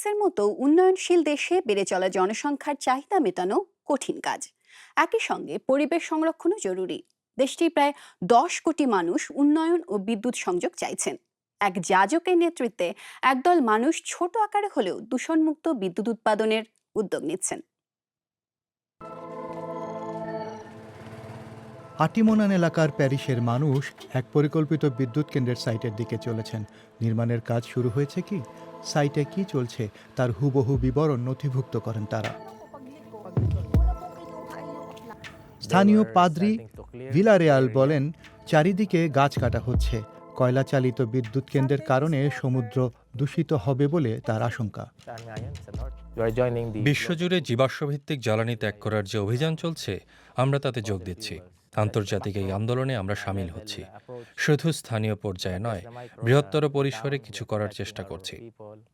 ফিলিপাইন্সের মতো উন্নয়নশীল দেশে বেড়ে চলা জনসংখ্যার চাহিদা মেটানো কঠিন কাজ। একই সঙ্গে পরিবেশ সংরক্ষণও জরুরি। দেশটির প্রায় দশ কোটি মানুষ উন্নয়ন ও বিদ্যুৎ সংযোগ চাইছেন। এক যাজকের নেতৃত্বে একদল মানুষ ছোট আকারে হলেও দূষণমুক্ত বিদ্যুৎ উৎপাদনের উদ্যোগ নিচ্ছেন। আটিমোনান এলাকার প্যারিসের মানুষ এক পরিকল্পিত বিদ্যুৎ কেন্দ্রের সাইটের দিকে চলেছেন। নির্মাণের কাজ শুরু হয়েছে কি? সাইটে কি চলছে? তার হুবহু বিবরণ নথিভুক্ত করেন তারা। স্থানীয় পাদ্রি ভিলারেয়াল বলেন, চারিদিকে গাছ কাটা হচ্ছে। কয়লা চালিত বিদ্যুৎ কেন্দ্রের কারণে সমুদ্র দূষিত হবে বলে তার আশঙ্কা। বিশ্বজুড়ে জীবাশ্মভিত্তিক জ্বালানি ত্যাগ করার যে অভিযান চলছে, আমরা তাতে যোগ দিচ্ছি। আন্তর্জাতিক এই আন্দোলনে আমরা সামিল হচ্ছি। শুধু স্থানীয় পর্যায়ে নয় বৃহত্তর পরিসরে কিছু করার চেষ্টা করছি।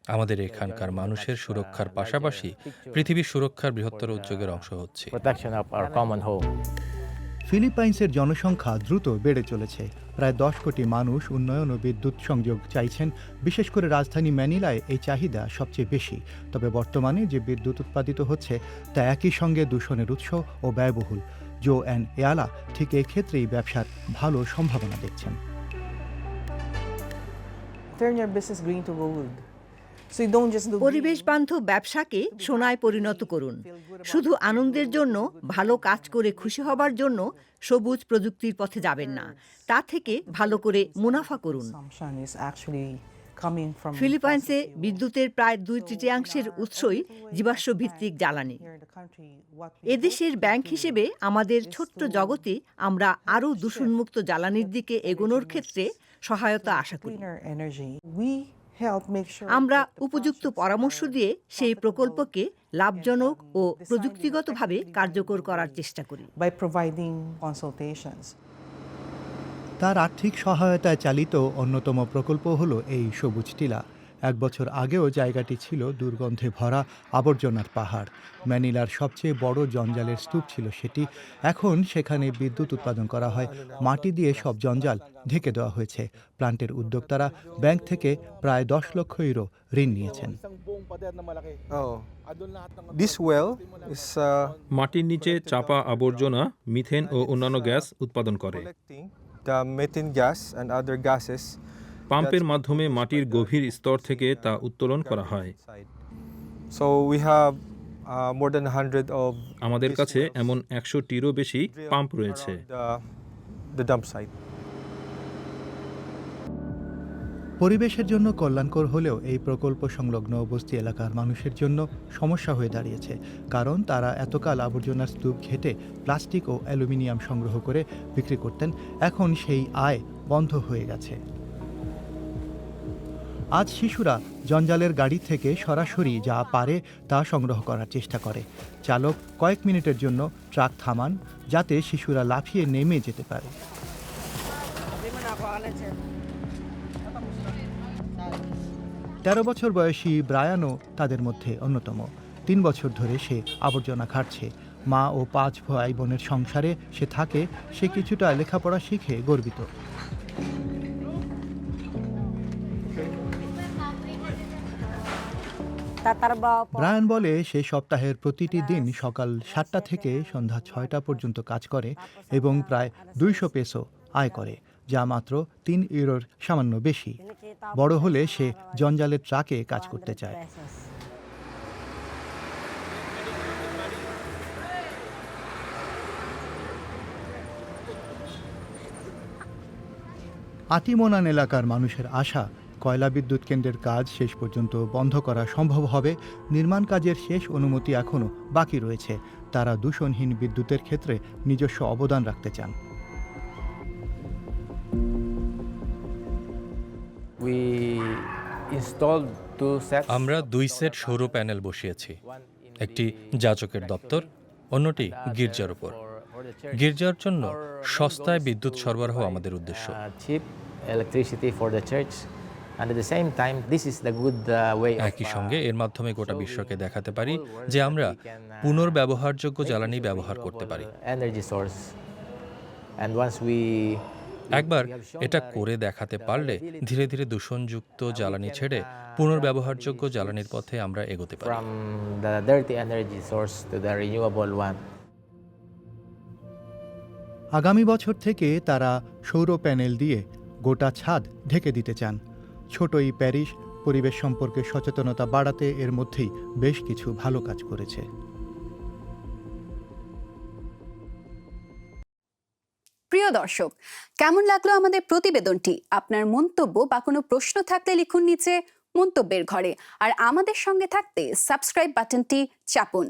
আমাদের এখানকার মানুষের সুরক্ষার পাশাপাশি পৃথিবীর সুরক্ষার বৃহত্তর উদ্যোগের অংশ হচ্ছে. ফিলিপাইন্সের জনসংখ্যা দ্রুত বেড়ে চলেছে। প্রায় দশ কোটি মানুষ উন্নয়ন ও বিদ্যুৎ সংযোগ চাইছেন। বিশেষ করে রাজধানী ম্যানিলায় এই চাহিদা সবচেয়ে বেশি। তবে বর্তমানে যে বিদ্যুৎ উৎপাদিত হচ্ছে তা একই সঙ্গে দূষণের উৎস ও ব্যয়বহুল। জো অ্যান্ড এয়ালা ঠিক এই ক্ষেত্রেই ব্যবসার ভালো সম্ভাবনা দেখছেন। পরিবেশ বান্ধব ব্যবসাকে সোনায় পরিণত করুন। শুধু আনন্দের জন্য ভালো কাজ করে খুশি হবার জন্য সবুজ প্রযুক্তির পথে যাবেন না। তা থেকে ভালো করে মুনাফা করুন। ফিলিপাইন্সে বিদ্যুতের প্রায় দুই তৃতীয়াংশের উৎসই জীবাশ্ম ভিত্তিক জ্বালানি। এদেশের ব্যাংক হিসেবে আমাদের ছোট্ট জগতে আমরা আরও দূষণমুক্ত জ্বালানির দিকে এগোনোর ক্ষেত্রে সহায়তা আশা করি। আমরা উপযুক্ত পরামর্শ দিয়ে সেই প্রকল্পকে লাভজনক ও প্রযুক্তিগতভাবে কার্যকর করার চেষ্টা করি। বাই প্রোভাইডিং কনসালটেশনস তার আর্থিক সহায়তায় চালিত অন্যতম প্রকল্প হল এই সবুজ টিলা। এক বছর আগেও জায়গাটি ছিল দুর্গন্ধে ভরা আবর্জনার পাহাড়। ম্যানিলার সবচেয়ে বড় জঞ্জালের স্তূপ ছিল সেটি। এখন সেখানে বিদ্যুৎ উৎপাদন করা হয়। মাটি দিয়ে সব জঞ্জাল ঢেকে দেওয়া হয়েছে। প্লান্টের উদ্যোক্তারা ব্যাংক থেকে প্রায় দশ লক্ষ ইউরো ঋণ নিয়েছেন। Oh. Uh, মাটির নিচে চাপা আবর্জনা মিথেন ও অন্যান্য গ্যাস উৎপাদন করে। Methane gas and other gases পাম্পের মাধ্যমে মাটির গভীর স্তর থেকে তা উত্তোলন করা হয়। আমাদের কাছে এমন একশো টিরও বেশি পাম্প রয়েছে। পরিবেশের জন্য কল্যাণকর হলেও এই প্রকল্প সংলগ্ন বস্তি এলাকার মানুষের জন্য সমস্যা হয়ে দাঁড়িয়েছে, কারণ তারা এতকাল আবর্জনার স্তূপ ঘেটে প্লাস্টিক ও অ্যালুমিনিয়াম সংগ্রহ করে বিক্রি করতেন, এখন সেই আয় বন্ধ হয়ে গেছে। আজ শিশুরা জঞ্জালের গাড়ি থেকে সরাসরি যা পারে তা সংগ্রহ করার চেষ্টা করে। চালক কয়েক মিনিটের জন্য ট্রাক থামান, যাতে শিশুরা লাফিয়ে নেমে যেতে পারে। তেরো বছর বয়সী ব্রায়ানও তাদের মধ্যে অন্যতম। তিন বছর ধরে সে আবর্জনা খাটছে। মা ও পাঁচ ভাই বোনের সংসারে সে থাকে সে কিছুটা লেখাপড়া শিখে গর্বিত। ব্রায়ান বলে সে সপ্তাহের প্রতিটি দিন সকাল সাতটা থেকে সন্ধ্যা ছয়টা পর্যন্ত কাজ করে এবং প্রায় দুইশো পেসো আয় করে। যা মাত্র তিন ইউরোর সামান্য বেশি। বড় হলে সে জঞ্জালের ট্রাকে কাজ করতে চায়। আতিমোনান এলাকার মানুষের আশা, কয়লা বিদ্যুৎ কেন্দ্রের কাজ শেষ পর্যন্ত বন্ধ করা সম্ভব হবে, নির্মাণ কাজের শেষ অনুমতি এখনও বাকি রয়েছে। তারা দূষণহীন বিদ্যুতের ক্ষেত্রে নিজস্ব অবদান রাখতে চান। আমরা দুই সেট সৌর প্যানেল বসিয়েছি। একটি যাচকের দপ্তর অন্যটি গির্জার উপর। গির্জার জন্য সস্তায় বিদ্যুৎ সরবরাহ আমাদের উদ্দেশ্য। Uh, uh, একই uh, সঙ্গে এর মাধ্যমে গোটা বিশ্বকে দেখাতে পারি যে আমরা পুনর্ব্যবহারযোগ্য জ্বালানি ব্যবহার করতে পারি। একবার এটা করে দেখাতে পারলে ধীরে ধীরে দূষণযুক্ত জ্বালানি ছেড়ে পুনর্ব্যবহারযোগ্য জ্বালানির পথে আমরা এগোতে পারি। From the dirty energy source to the renewable one. আগামী বছর থেকে তারা সৌর প্যানেল দিয়ে গোটা ছাদ ঢেকে দিতে চান। ছোট এই প্যারিস পরিবেশ সম্পর্কে সচেতনতা বাড়াতে এর মধ্যেই বেশ কিছু ভালো কাজ করেছে। প্রিয় দর্শক, কেমন লাগল আমাদের প্রতিবেদনটি? আপনার মন্তব্য বা কোনো প্রশ্ন থাকলে লিখুন নিচে মন্তব্যের ঘরে। আর আমাদের সঙ্গে থাকতে সাবস্ক্রাইব বাটনটি চাপুন।